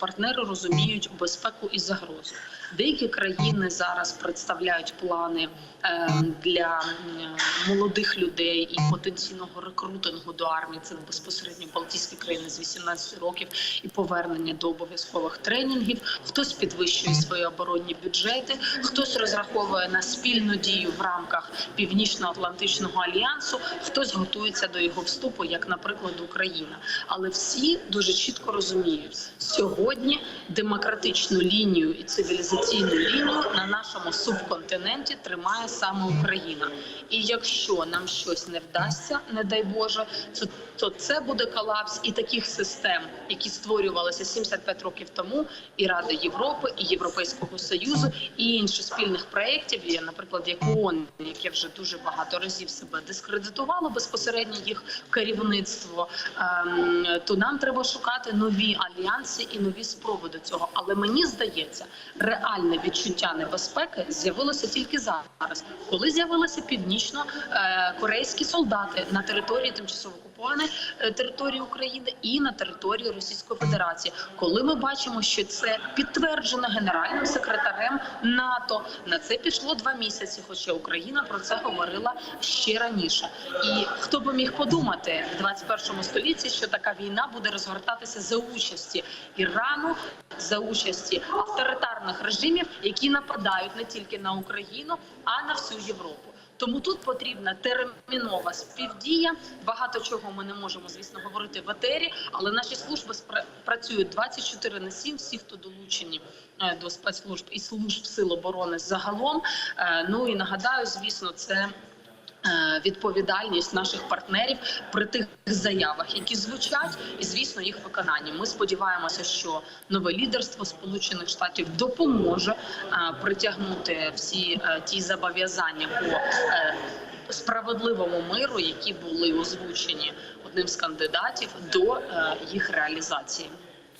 партнери розуміють безпеку і загрозу. Деякі країни зараз представляють плани е, для м, молодих людей і потенційного рекрутингу до армії. Це безпосередньо Балтійські країни з 18 років і повернення до обов'язкових тренінгів. Хтось підвищує свої оборонні бюджети, хтось розраховує на спільну дію в рамках Північно-Атлантичного альянсу, хтось готується до його вступу, як, наприклад, Україна. Але всі дуже чітко розуміють, сьогодні демократичну лінію і цивілізаційну лінію на нашому субконтиненті тримає саме Україна. І якщо нам щось не вдасться, не дай Боже, то, то це буде колапс і таких систем, які створювалися 75 років тому, і Ради Європи, і Європейського Союзу, і інших спільних проєктів, наприклад, як ООН, яке вже дуже багато разів себе дискредитувало безпосередньо їх керівництво, ем, то нам треба шукати нові альянси і нові спроби до цього. Але мені здається, реальне відчуття небезпеки з'явилося тільки зараз, коли з'явилися північно-корейські солдати на території тимчасово окупованої е, території України і на території Російської Федерації, коли ми бачимо, що це підтверджено генеральним секретарем НАТО. На це пішло два місяці, хоча Україна про це говорила ще раніше. І хто би міг подумати в 21 столітті, що така війна буде розгортатися за участі Ірану, за участі авторитарних режимів, які нападають не тільки на Україну, а на всю Європу. Тому тут потрібна термінова співдія. Багато чого ми не можемо, звісно, говорити в етері, але наші служби працюють 24 на 7, всі, хто долучені е, до спецслужб і служб сил оборони загалом. Е, Ну і нагадаю, звісно, це. Е, Відповідальність наших партнерів при тих заявах, які звучать, і звісно, їх виконання. Ми сподіваємося, що нове лідерство Сполучених Штатів допоможе е, притягнути всі е, ті зобов'язання по справедливому миру, які були озвучені одним з кандидатів до їх реалізації.